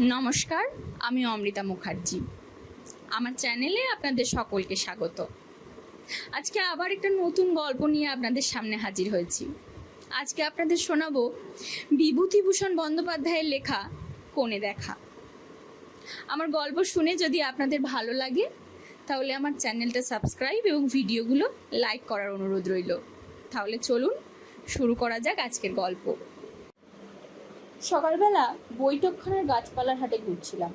নমস্কার, আমি অমৃতা মুখার্জি। আমার চ্যানেলে আপনাদের সকলকে স্বাগত। আজকে আবার একটা নতুন গল্প নিয়ে আপনাদের সামনে হাজির হয়েছি। আজকে আপনাদের শোনাবো বিভূতিভূষণ বন্দ্যোপাধ্যায়ের লেখা কোণে দেখা। আমার গল্প শুনে যদি আপনাদের ভালো লাগে, তাহলে আমার চ্যানেলটা সাবস্ক্রাইব এবং ভিডিওগুলো লাইক করার অনুরোধ রইল। তাহলে চলুন শুরু করা যাক আজকের গল্প। সকালবেলা বৈঠকখানার গাছপালার হাটে ঘুরছিলাম।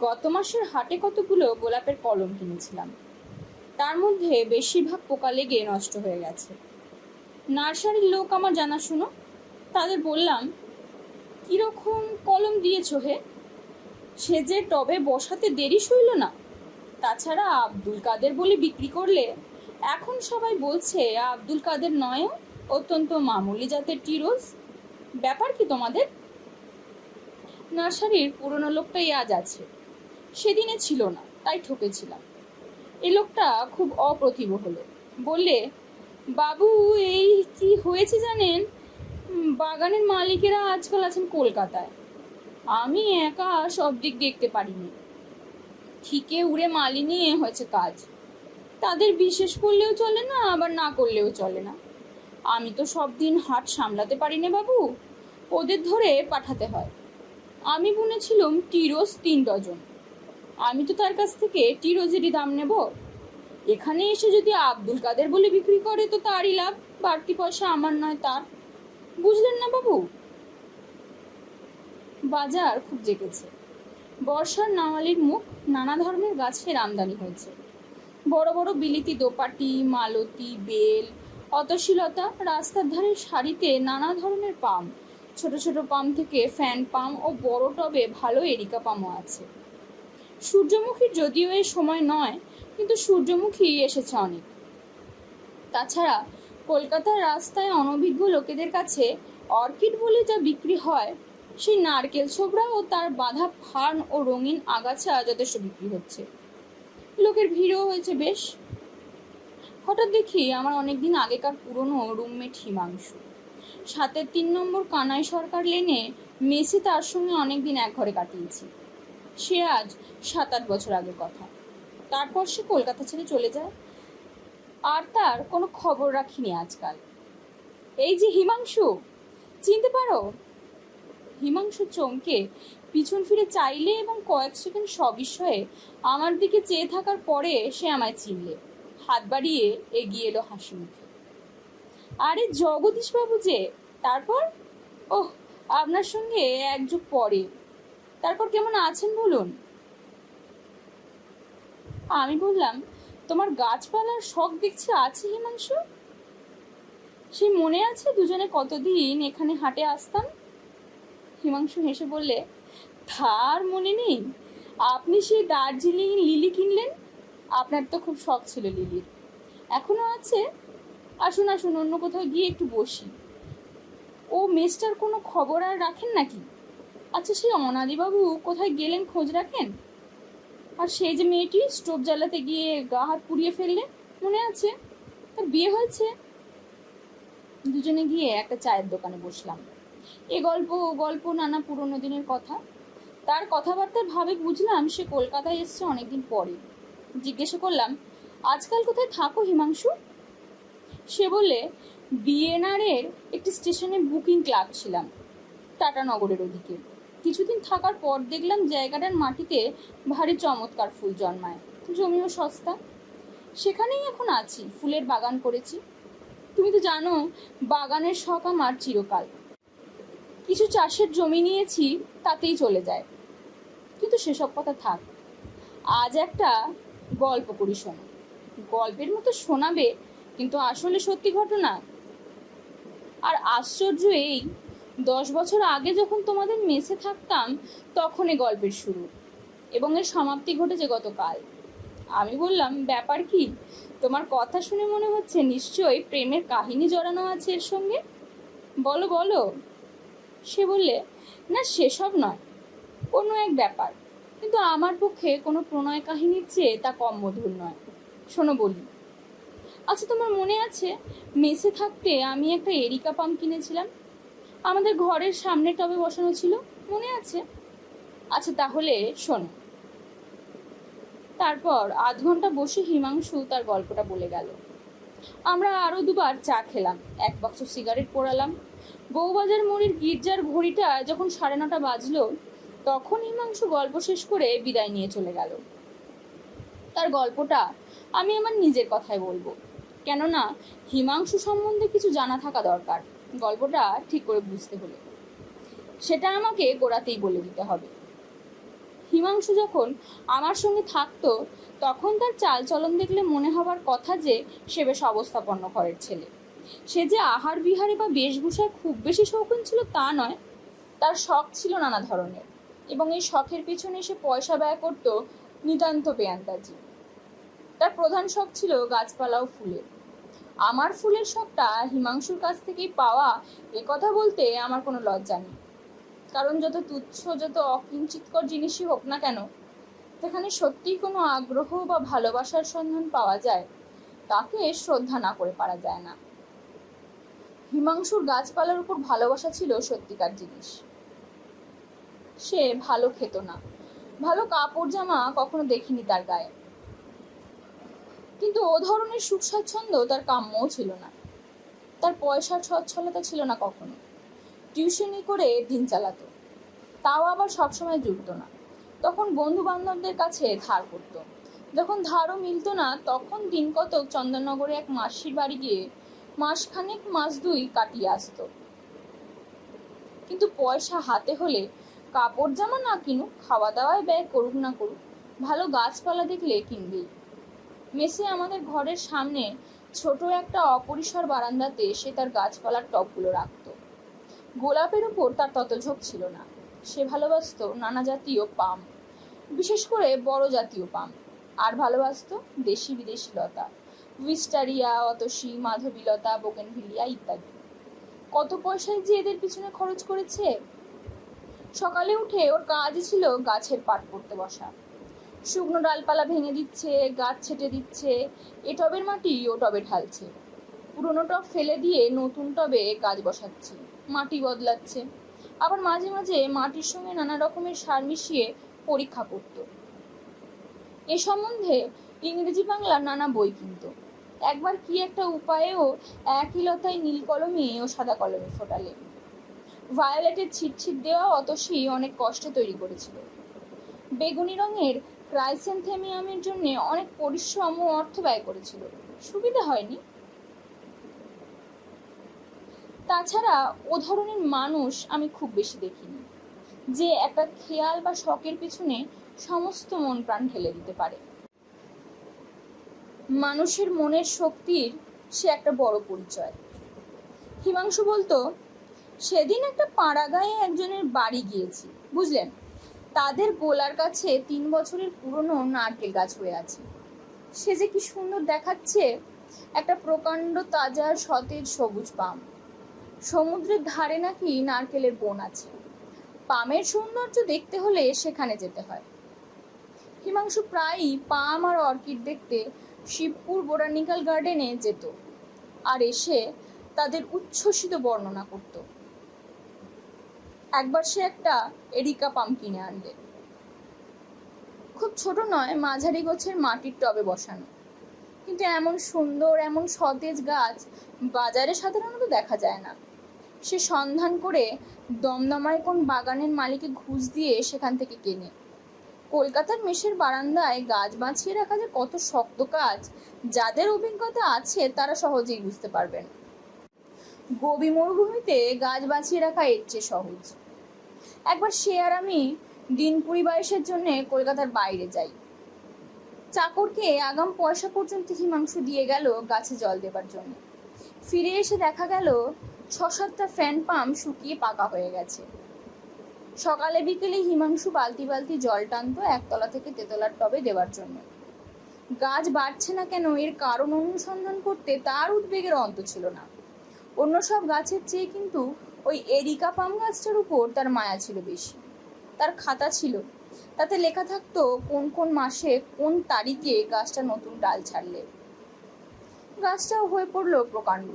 গত মাসের হাটে কতগুলো গোলাপের কলম কিনেছিলাম। তার মধ্যে বেশিরভাগ পোকা লেগে নষ্ট হয়ে গেছে। নার্সারির লোক আমার জানাশুনো, তাদের বললাম, কীরকম কলম দিয়েছ হে? সে যে টবে বসাতে দেরি সইল না। তাছাড়া আব্দুল কাদের বলে বিক্রি করলে এখন সবাই বলছে, আব্দুল কাদের নয় অত্যন্ত মামুলি জাতের টিরোজ। ব্যাপার কি তোমাদের? নার্সারির পুরনো লোকটাই আজ আছে। সেদিনে ছিল না, তাই ঠকেছিলাম। এ লোকটা খুব অপ্রতিভ হলো। বললে, বাবু, এই কি হয়েছে জানেন? বাগানের মালিকেরা আজকাল আছেন কলকাতায়। আমি একা সব দিক দেখতে পারিনি। ঠিকে উড়ে মালি নিয়ে হয়েছে কাজ। তাদের বিশেষ করলেও চলে না, আবার না করলেও চলে না। আমি তো সব দিন হাট সামলাতে পারি না বাবু। ওদের ধরে পাঠাতে হয়। আমি বুনেছিলাম টিরোজ তিন ডজন। আমি তো তার কাছ থেকে টিরোজেরই দাম নেব। এখানে এসে যদি আব্দুল কাদের বলে বিক্রি করে, তো তারই লাভ। বাড়তি পয়সা আমার নয় তার। বুঝলেন না বাবু? বাজার খুব জেগেছে। বর্ষার নাওয়ালির মুখ নানা ধরনের গাছের আমদানি হয়েছে। বড় বড় বিলিতি দোপাটি, মালতি, বেল অতশীলতা রাস্তার ধারে সারিতে নানা ধরনের পাম ছোট ছোট পাম থেকে ফ্যান পাম ও বড় টবে ভালো এরিকা পামও আছে। সূর্যমুখীর যদিও এ সময় নয়, কিন্তু সূর্যমুখী এসেছে অনেক। তাছাড়া কলকাতার রাস্তায় অনভিজ্ঞ লোকেদের কাছে অর্কিড বলে যা বিক্রি হয়, সেই নারকেল ছোবড়া ও তার বাঁধা ফার্ন ও রঙিন আগাছা যথেষ্ট বিক্রি হচ্ছে। লোকের ভিড়ও হয়েছে বেশ। হঠাৎ দেখি আমার অনেকদিন আগেকার পুরনো রুমমেট হিমাংশু। সাতের তিন নম্বর কানাই সরকার লেনে মেসি তার সঙ্গে অনেকদিন এক ঘরে কাটিয়েছি। সে আজ সাত আট বছর আগের কথা। তারপর সে কলকাতা ছেড়ে চলে যায়। আর তার কোনো খবর রাখিনি আজকাল। এই যে হিমাংশু, চিনতে পারো? হিমাংশু চমকে পিছন ফিরে চাইলে এবং কয়েক সেকেন্ড সবিস্ময়ে আমার দিকে চেয়ে থাকার পরে সে আমায় চিনলে। হাত বাড়িয়ে এগিয়ে এলো হাসি মুখে। আরে জগদীশ বাবু যে, তারপর? ওহ, আপনার সঙ্গে এক যুগ পরে। তারপর কেমন আছেন বলুন? আমি বললাম, তোমার গাছপালার শখ দেখছি আছে হিমাংশু? সেই মনে আছে দুজনে কতদিন এখানে হাটে আসতাম? হিমাংশু হেসে বললে, তার মনে নেই। আপনি সেই দার্জিলিং লিলি কিনলেন? আপনার তো খুব শখ ছিল লিলির। এখনও আছে? আসুন আসুন, অন্য কোথাও গিয়ে একটু বসি। ও মেসটার কোনো খবর আর রাখেন নাকি? আচ্ছা সেই অনাদিবাবু কোথায় গেলেন, খোঁজ রাখেন? আর সেই যে মেয়েটি স্টোভ জ্বালাতে গিয়ে গা হাত পুড়িয়ে ফেললেন মনে আছে? তার বিয়ে হয়েছে? দুজনে গিয়ে একটা চায়ের দোকানে বসলাম। এ গল্প, ও গল্প, নানা পুরনো দিনের কথা। তার কথাবার্তার ভাবে বুঝলাম সে কলকাতায় এসছে অনেকদিন পরে। জিজ্ঞাসা করলাম, আজকাল কোথায় থাকো হিমাংশু? সে বলে বিএনআর এর একটি স্টেশনে বুকিং ক্লাব ছিলাম টাটানগরের ওদিকে। কিছুদিন থাকার পর দেখলাম জায়গাটার মাটিতে ভারী চমৎকার ফুল জন্মায়, জমিও সস্তা। সেখানেই এখন আছি, ফুলের বাগান করেছি। তুমি তো জানো, বাগানের শখ আমার চিরকাল। কিছু চাষের জমি নিয়েছি, তাতেই চলে যায়। কিন্তু সেসব কথা থাক, আজ একটা গল্প করি শোনো। গল্পের মতো শোনাবে কিন্তু আসলে সত্যি ঘটনা? আর আশ্চর্য এই, দশ বছর আগে যখন তোমাদের মেসে থাকতাম তখন এ গল্পের শুরু। এবং এর সমাপ্তি ঘটেছে গতকাল। আমি বললাম, ব্যাপার কি? তোমার কথা শুনে মনে হচ্ছে নিশ্চয়ই প্রেমের কাহিনী জড়ানো আছে এর সঙ্গে? বলো বলো। সে বললে, না, সেসব নয়। কোনো এক ব্যাপার। কিন্তু আমার পক্ষে কোনো প্রণয় কাহিনীর চেয়ে তা কম মধুর নয়। শোনো বলি। আচ্ছা তোমার মনে আছে, মেসে থাকতে আমি একটা এরিকা পাম্প কিনেছিলাম? আমাদের ঘরের সামনে টবে বসানো ছিল, মনে আছে? আচ্ছা তাহলে শোনো। তারপর আধ ঘণ্টা বসে হিমাংশু তার গল্পটা বলে গেল। আমরা আরও দুবার চা খেলাম, এক বাক্স সিগারেট পোড়ালাম। বউবাজার মোড়ের গির্জার ঘড়িটা যখন সাড়ে নটা বাজলো, তখন হিমাংশু গল্প শেষ করে বিদায় নিয়ে চলে গেল। তার গল্পটা আমি আমার নিজের কথায় বলব। কেননা হিমাংশু সম্বন্ধে কিছু জানা থাকা দরকার। গল্পটা ঠিক করে বুঝতে হলে। সেটা আমাকে গোড়াতেই বলে দিতে হবে। হিমাংশু যখন আমার সঙ্গে থাকতো, তখন তার চালচলন দেখলে মনে হবার কথা যে, সে বেশ অবস্থাপন্ন ঘরের ছেলে। সে যে আহার বিহারে বা বেশভূষায় খুব বেশি শৌখিন ছিল তা নয়, তার শখ ছিল নানা ধরনের। এবং এই শখের পিছনে সে পয়সা ব্যয় করতো নিতান্ত পেয়ান্তাজি তার প্রধান শখ ছিল গাছপালা ও ফুলের। আমার ফুলের শখটা হিমাংশুর কাছ থেকেই পাওয়া এ কথা বলতে আমার কোনো লজ্জা নেই। কারণ যত তুচ্ছ, যত অকিঞ্চিতকর জিনিসই হোক না কেন, যেখানে সত্যিই কোনো আগ্রহ বা ভালোবাসার সন্ধান পাওয়া যায়, তাকে শ্রদ্ধা না করে পারা যায় না। হিমাংশুর গাছপালার উপর ভালোবাসা ছিল সত্যিকার জিনিস। সে ভালো খেত না। ভালো কাপড় জামা কখনো দেখিনি তার গায়ে। কিন্তু ও ধরনের সুখ স্বাচ্ছন্দ্য তার কাম্যও ছিল না। তার পয়সার সচ্ছলতা ছিল না কখনো। টিউশনি করে দিন চালাতো। তাও আবার সবসময় জুটতো না। তখন বন্ধু বান্ধবদের কাছে ধার করতো। যখন ধারও মিলতো না, তখন দিন কতক চন্দননগরে এক মাসির বাড়ি গিয়ে মাসখানেক মাস দুই কাটিয়ে আসতো। কিন্তু পয়সা হাতে হলে কাপড় জামা না কিনুক, খাওয়া দাওয়ায় ব্যয় করুক না করুক, ভালো গাছপালা দেখলে কিনবেই। মেসে আমাদের ঘরের সামনে ছোট একটা অপরিসর বারান্দাতে সে তার গাছপালার টবগুলো রাখতো। গোলাপের উপর তার তত ঝোঁক ছিল না। সে ভালোবাসতো নানা জাতীয় পাম, বিশেষ করে বড় জাতীয় পাম। আর ভালোবাসতো দেশি বিদেশি লতা উইস্টারিয়া অতসী, মাধবীলতা, বোগেনভিলিয়া ইত্যাদি। কত পয়সায় যে এদের পিছনে খরচ করেছে? সকালে উঠে ওর কাজই ছিল গাছের পাট পড়তে বসা। শুকনো ডালপালা ভেঙে দিচ্ছে, গাছ ছেটে দিচ্ছে, এ টবের মাটি, ও টবে ঢালছে। পুরোনো টব ফেলে দিয়ে নতুন টবে গাছ বসাচ্ছে, মাটি বদলাচ্ছে। আবার মাঝে মাঝে মাটির সঙ্গে নানা রকমের সার মিশিয়ে পরীক্ষা করত। এ সম্বন্ধে ইংরেজি বাংলা নানা বই কিনত। একবার কি একটা উপায়েও একই লতায় নীল কলমে ও সাদা কলমে ফোটালে। ভায়োলেটের ছিটছিট দেওয়া অতসী অনেক কষ্টে তৈরি করেছিল। বেগুনি রঙের ক্রাইসেন্থেমিয়ামের জন্য অনেক পরিশ্রম ও অর্থ ব্যয় করেছিল। সুবিধা হয়নি। তাছাড়া ও ধরনের মানুষ আমি খুব বেশি দেখিনি, যে একটা খেয়াল বা শখের পিছনে সমস্ত মন প্রাণ ঢেলে দিতে পারে। মানুষের মনের শক্তির সে একটা বড় পরিচয়। হিমাংশু বলতো, সেদিন একটা পাড়া গায়ে একজনের বাড়ি গিয়েছি, বুঝলেন? তাদের গোলার কাছে তিন বছরের পুরনো নারকেল গাছ হয়ে আছে। সে যে কি সুন্দর দেখাচ্ছে, একটা প্রকাণ্ড তাজা সতেজ সবুজ পাম। সমুদ্রের ধারে নাকি নারকেলের বন আছে। পামের সৌন্দর্য দেখতে হলে সেখানে যেতে হয়। হিমাংশু প্রায়ই পাম আর অর্কিড দেখতে শিবপুর বোটানিক্যাল গার্ডেনে যেত আর এসে তাদের উচ্ছ্বসিত বর্ণনা করত। একবার সে একটা এরিকা পাম কিনে আনলে খুব ছোট নয়, মাঝারি গোছের মাটির টবে বসানো। কিন্তু এমন সুন্দর, এমন সতেজ গাছ বাজারে সাধারণত দেখা যায় না। সে সন্ধান করে দমদমায় কোন বাগানের মালিকে ঘুষ দিয়ে সেখান থেকে কেনে। কলকাতার মেষের বারান্দায় গাছ বাঁচিয়ে রাখা যে কত শক্ত কাজ, যাদের অভিজ্ঞতা আছে তারা সহজেই বুঝতে পারবেন। গবি মরুভূমিতে গাছ বাঁচিয়ে রাখা এর চেয়ে সহজ। একবার সে আর আমি দিন কুড়ি বাইশের জন্য কলকাতার বাইরে যাই। চাকরকে আগাম পয়সা পর্যন্ত হিমাংশু দিয়ে গেল গাছে জল দেবার জন্য। ফিরে এসে দেখা গেল ছ সাতটা ফ্যান পাম্প শুকিয়ে পাকা হয়ে গেছে। সকালে বিকেলে হিমাংশু বালতি বালতি জল টানতো একতলা থেকে তেতলার টবে দেওয়ার জন্য। গাছ বাড়ছে না কেন এর কারণ অনুসন্ধান করতে তার উদ্বেগের অন্ত ছিল না। অন্য সব গাছের চেয়ে কিন্তু ওই এরিকা পাম গাছটার উপর তার মায়া ছিল বেশি। তার খাতা ছিল। তাতে লেখা থাকতো কোন কোন মাসে কোন তারিখে গাছটা নতুন ডাল ছাড়লে। গাছটাও হয়ে পড়ল প্রকাণ্ড।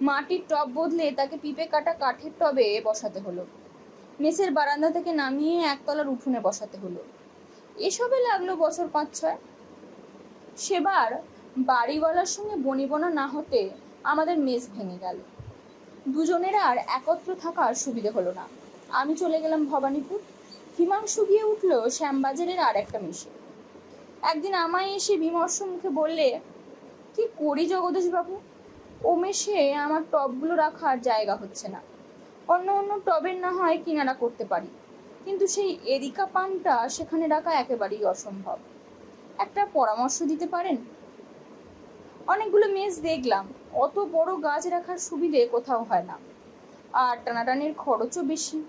মাটির টব বদলে তাকে পিপে কাটা কাঠের টবে বসাতে হলো। মেসের বারান্দা থেকে নামিয়ে একতলার উঠোনে বসাতে হলো। এসবে লাগল বছর পাঁচ ছয় সেবার বাড়িওয়ালার সঙ্গে বনিবনা না হতে আমাদের মেস ভেঙে গেল। দুজনের আর একত্র থাকার সুবিধে হলো না। আমি চলে গেলাম ভবানীপুর। হিমাংশু গিয়ে উঠল শ্যামবাজারের আর একটা মেশে। একদিন আমায় এসে বিমর্ষ মুখে বললে, কি করি জগদীশ বাবু ও মেশে আমার টবগুলো রাখার জায়গা হচ্ছে না। অন্য অন্য টবের না হয় কিনারা করতে পারি। কিন্তু সেই এরিকা পামটা সেখানে রাখা একেবারেই অসম্ভব। একটা পরামর্শ দিতে পারেন? অনেকগুলো মেজ দেখলাম। অত বড় গাছ রাখার সুবিধে কোথাও হয় না। আর টানাটানির খরচও বেশি।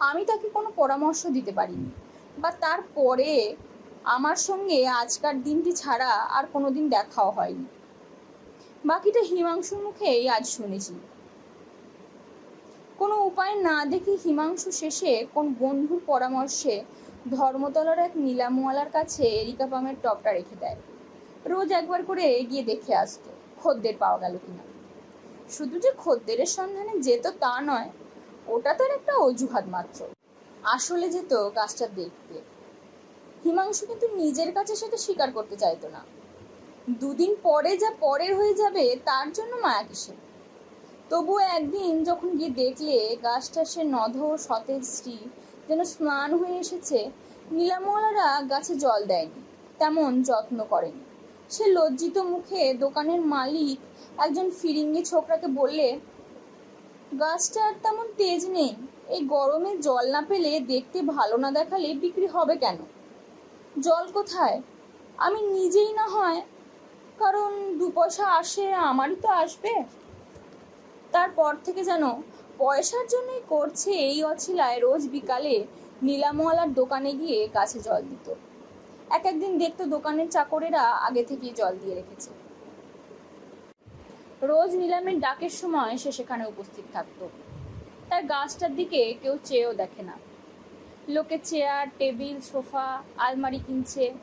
আমি তাকে কোনো পরামর্শ দিতে পারিনি। বা তারপরে আমার সঙ্গে আজকার দিনটি ছাড়া আর কোনো দিন দেখাও হয়নি। বাকিটা হিমাংশুর মুখেই আজ শুনেছি। কোনো উপায় না দেখে হিমাংশু শেষে কোন বন্ধুর পরামর্শে ধর্মতলার এক নীলামওয়ালার কাছে এরিকা পামের টপটা রেখে দেয়। রোজ একবার করে গিয়ে দেখে আসতো, খদ্দের পাওয়া গেল কিনা। শুধু যে খদ্দেরের সন্ধানে যেত তা নয়, ওটা তার একটা অজুহাত মাত্র। আসলে যেত গাছটা দেখতে। হিমাংশু কিন্তু নিজের কাছে সেটা স্বীকার করতে চাইতো না। দুদিন পরে যা পরের হয়ে যাবে, তার জন্য মায়া কিসে তবুও একদিন যখন গিয়ে দেখলে গাছটা সে নধ সতেজ স্ত্রী যেন স্নান হয়ে এসেছে নীলামওয়ালারা গাছে জল দেয়নি, তেমন যত্ন করেনি। সে লজ্জিত মুখে দোকানের মালিক একজন ফিরিঙ্গি ছোকরাকে বললে গাছটা আর তেমন তেজ নেই। এই গরমে জল না পেলে দেখতে ভালো না দেখালে বিক্রি হবে কেন? জল কোথায়? আমি নিজেই না হয়, কারণ দু পয়সা আসে আমারই তো আসবে। তারপর থেকে যেন পয়সার জন্যই করছে এই অছিলায় রোজ বিকালে নীলামওয়ালার দোকানে গিয়ে গাছে জল দিত। এক একদিন দেখতো দোকানের চাকরেরা আগে থেকেই জল দিয়ে রেখেছে। রোজ নিলামের ডাকের সময় সে সেখানে উপস্থিত থাকতো। তার গাছটার দিকে কেউ চেয়েও দেখে না। লোকে চেয়ার, টেবিল, সোফা, আলমারি কিনছে।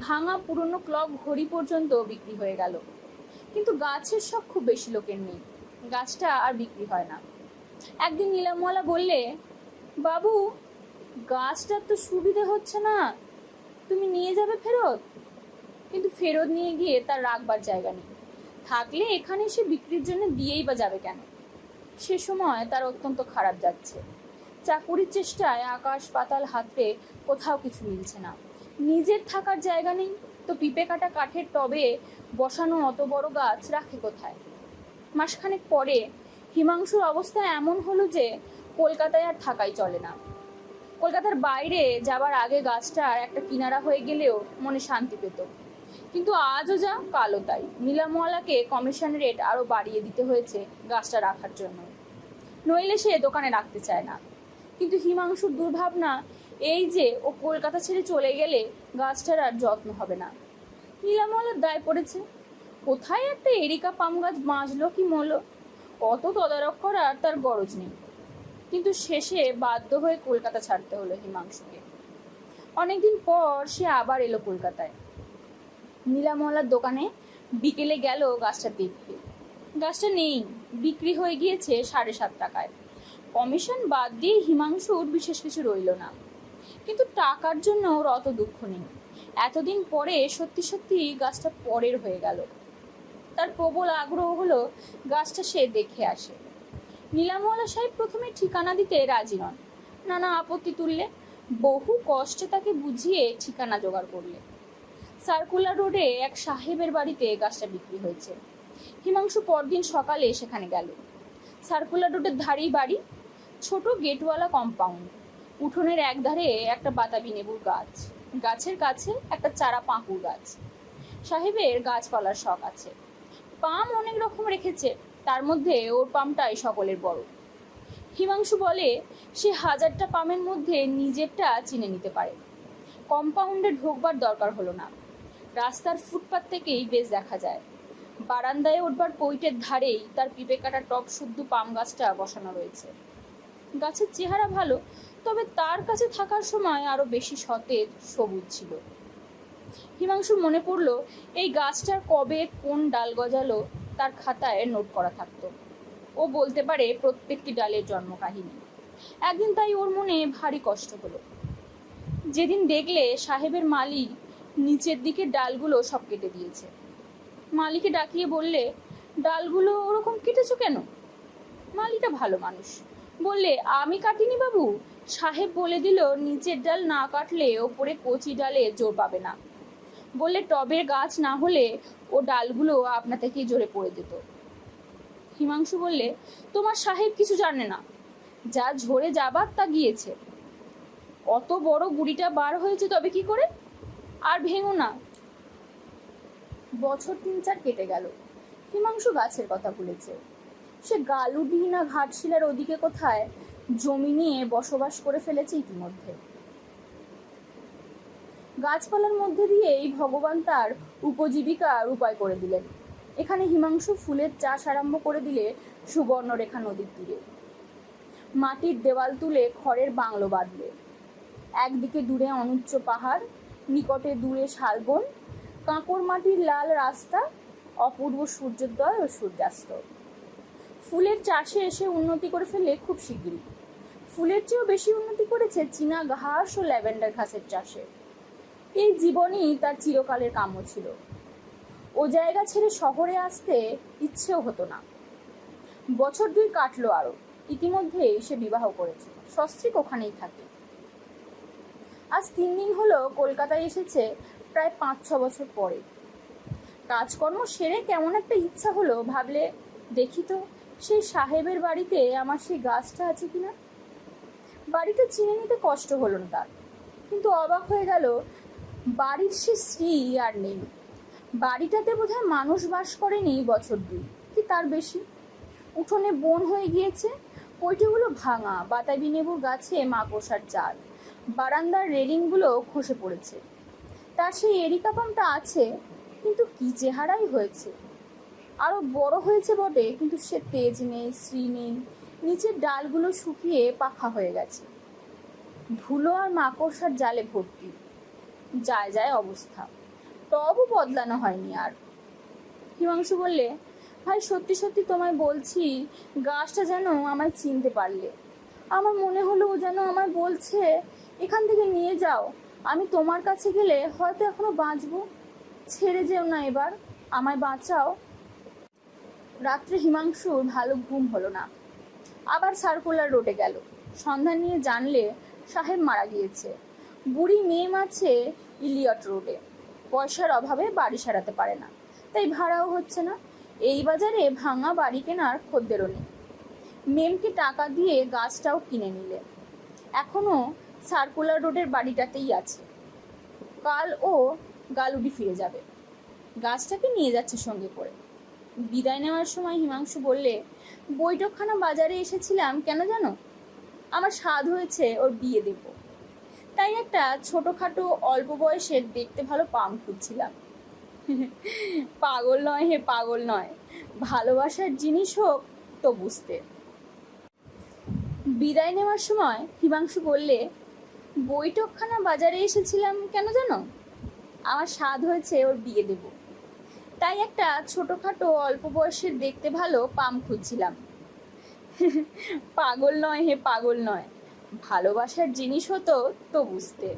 ভাঙা পুরনো ক্লক ঘড়ি পর্যন্ত বিক্রি হয়ে গেল। কিন্তু গাছের শখ খুব বেশি লোকের নেই। গাছটা আর বিক্রি হয় না। একদিন নীলামওয়ালা বললে, বাবু, গাছটার তো সুবিধে হচ্ছে না। তুমি নিয়ে যাবে ফেরত? কিন্তু ফেরত নিয়ে গিয়ে তার রাখবার জায়গা নেই। থাকলে এখানে সে বিক্রির জন্য দিয়েই বা যাবে কেন? সে সময় তার অত্যন্ত খারাপ যাচ্ছে। চাকুরির চেষ্টায় আকাশ পাতাল হাতে কোথাও কিছু মিলছে না। নিজের থাকার জায়গা নেই। তো পিপে কাটা কাঠের টবে বসানো অত বড় গাছ রাখে কোথায়? মাসখানেক পরে হিমাংশুর অবস্থা এমন হলো যে কলকাতায় আর থাকাই চলে না। কলকাতার বাইরে যাবার আগে গাছটার একটা কিনারা হয়ে গেলেও মনে শান্তি পেত। কিন্তু আজও যা কালো তাই। নীলামওয়ালাকে কমিশন রেট আরও বাড়িয়ে দিতে হয়েছে গাছটা রাখার জন্য। নইলে সে দোকানে রাখতে চায় না। কিন্তু হিমাংশুর দুর্ভাবনা এই যে ও কলকাতা ছেড়ে চলে গেলে গাছটার আর যত্ন হবে না। নীলামওয়ালার দায় পড়েছে। কোথায় একটা এরিকা পাম গাছ বাঁচলো কি মলো অত তদারক করার তার গরজ নেই। কিন্তু শেষে বাধ্য হয়ে কলকাতা ছাড়তে হলো হিমাংশুকে। অনেকদিন পর সে আবার এলো কলকাতায়। নীলামলার দোকানে বিকেলে গেল গাছটা দেখতে। গাছটা নেই, বিক্রি হয়ে গিয়েছে সাড়ে সাত টাকায়। কমিশন বাদ দিয়ে হিমাংশুর বিশেষ কিছু রইল না। কিন্তু টাকার জন্য ওর অত দুঃখ নেই। এতদিন পরে সত্যি সত্যি গাছটা পরের হয়ে গেল। তার প্রবল আগ্রহ হলো গাছটা সে দেখে আসে। নীলামওয়ালা সাহেব প্রথমে ঠিকানা দিতে রাজি নন। নানা আপত্তি তুললে বহু কষ্টে তাকে বুঝিয়ে ঠিকানা জোগাড় করলে। সার্কুলার রোডে এক সাহেবের বাড়িতে গাছটা বিক্রি হয়েছে। হিমাংশু পরদিন সকালে সেখানে গেল। সার্কুলার রোডের ধারেই বাড়ি, ছোট গেটওয়ালা কম্পাউন্ড। উঠোনের একধারে একটা বাতাবি নেবুর গাছ, গাছের কাছে একটা চারা পাঁকুর গাছ। সাহেবের গাছপালার শখ আছে। পাম অনেক রকম রেখেছে। তার মধ্যে ওর পামটাই সকলের বড়। হিমাংশু বলে, সে হাজারটা পামের মধ্যে নিজেরটা চিনে নিতে পারে। কম্পাউন্ডে ঢোকবার দরকার হলো না। রাস্তার ফুটপাত থেকেই বেশ দেখা যায়। বারান্দায় উঠবার পৈটের ধারেই তার পিপে কাটা টপ শুদ্ধ পাম গাছটা বসানো রয়েছে। গাছের চেহারা ভালো, তবে তার কাছে থাকার সময় আরও বেশি সতেজ, সবুজ ছিল। হিমাংশুর মনে পড়ল, এই গাছটার কবে কোন ডাল গজালো তার খাতায় নোট করা থাকতো। ও বলতে পারে প্রত্যেকটি ডালের জন্মকাহিনী। একদিন তাই ওর মনে ভারী কষ্ট হলো। যেদিন দেখলে সাহেবের মালি নিচের দিকে ডালগুলো সব কেটে দিয়েছে। মালিকে ডাকিয়ে বললে, ডালগুলো ওরকম কেটেছো কেন? মালিটা ভালো মানুষ। বললে, আমি কাটিনি বাবু। সাহেব বলে দিল, নিচের ডাল না কাটলে ওপরে কচি ডালে জোর পাবে না। বললে টবের গাছ না হলে ও ডালগুলো আপনা থেকেই জোরে পড়ে যেত। হিমাংশু বললে, তোমার সাহেব কিছু জানে না। যা ঝরে যাবার তা গিয়েছে। অত বড় গুড়িটা বার হয়েছে তবে কি করে? আর ভেঙো না। বছর তিন চার কেটে গেল। হিমাংশু গাছের কথা ভুলেছে সে গালুডি না ঘাটশিলার ওদিকে কোথায় জমি নিয়ে বসবাস করে ফেলেছে ইতিমধ্যে। গাছপালার মধ্যে দিয়েই ভগবান তার উপজীবিকার উপায় করে দিলেন। এখানে হিমাংশু ফুলের চাষ আরম্ভ করে দিলে সুবর্ণরেখা নদীর তীরে। মাটির দেওয়াল তুলে খড়ের বাংলো বাঁধলে। একদিকে দূরে অনুচ্চ পাহাড়, নিকটে দূরে শালবন, কাঁকর মাটির লাল রাস্তা, অপূর্ব সূর্যোদয় ও সূর্যাস্ত। ফুলের চাষে এসে উন্নতি করে ফেলে খুব শিগগিরই। ফুলের চেয়েও বেশি উন্নতি করেছে চীনা ঘাস ও ল্যাভেন্ডার ঘাসের চাষে। এই জীবনই তার চিরকালের কাম্য ছিল। ও জায়গা ছেড়ে শহরে আসতে ইচ্ছেও হতো না। বছর দুই কাটলো আরও। ইতিমধ্যে সে বিবাহ করেছে। সস্ত্রীক ওখানেই থাকে। আজ তিন দিন হলো কলকাতায় এসেছে প্রায় পাঁচ ছ বছর পরে। কাজকর্ম সেরে কেমন একটা ইচ্ছা হলো ভাবলে, দেখি তো, সেই সাহেবের বাড়িতে আমার সেই গাছটা আছে কিনা? বাড়িটা চিনে নিতে কষ্ট হলো না তার। কিন্তু অবাক হয়ে গেল বাড়ির সে স্ত্রী আর নেই। বাড়িটাতে বোধহয় মানুষ বাস করেনি বছর দুই। কি তার বেশি? উঠোনে বন হয়ে গিয়েছে পৈটিগুলো ভাঙা, বাতাবি নেবুর গাছে মাকড়সার চাল, বারান্দার রেলিংগুলো খসে পড়েছে। তার সেই এরিকা পামটা আছে, কিন্তু কি চেহারাই হয়েছে? আরও বড় হয়েছে বটে, কিন্তু সে তেজ নেই শ্রী নেই, নিচের ডালগুলো শুকিয়ে পাখা হয়ে গেছে। ধুলো আর মাকড়সার জালে ভর্তি। যায় যায় অবস্থা। টবও বদলানো হয়নি আর। হিমাংশু বললে, ভাই, সত্যি সত্যি তোমায় বলছি, গাছটা যেন আমায় চিনতে পারলে। আমার মনে হলো ও যেন আমায় বলছে, এখান থেকে নিয়ে যাও। আমি তোমার কাছে গেলে হয়তো এখনও বাঁচবো। ছেড়ে যেও না এবার, আমায় বাঁচাও। রাত্রে হিমাংশুর ভালো ঘুম হলো না। আবার সার্কুলার রোডে গেল। সন্ধান নিয়ে জানলে সাহেব মারা গিয়েছে। বুড়ি মেয়ে আছে ইলিয়ট রোডে। পয়সার অভাবে বাড়ি সারাতে পারে না। তাই ভাড়াও হচ্ছে না। এই বাজারে ভাঙা বাড়ি কেনার খদ্দেরও নেই। মেমকে টাকা দিয়ে গাছটাও কিনে নিলে। এখনও সার্কুলার রোডের বাড়িটাতেই আছে। কাল ও গালুডি ফিরে যাবে। গাছটাকে নিয়ে যাচ্ছে সঙ্গে করে। বিদায় নেওয়ার সময় হিমাংশু বললে, বৈঠকখানা বাজারে এসেছিলাম কেন জানো? আমার স্বাদ হয়েছে ওর বিয়ে দেব। তাই একটা ছোটোখাটো অল্প বয়সের দেখতে ভালো পাম খুঁজছিলাম। পাগল নয় হে, পাগল নয়। ভালোবাসার জিনিস হোক তো বুঝতে। বিদায় নেওয়ার সময় হিমাংশু বললে, বৈঠকখানা বাজারে এসেছিলাম কেন জানো? আমার স্বাদ হয়েছে ওর বিয়ে দেব। তাই একটা ছোটোখাটো অল্প বয়সের দেখতে ভালো পাম খুঁজছিলাম। পাগল নয় হে, পাগল নয়। ভালোবাসার জিনিস হতো তো বুঝতে।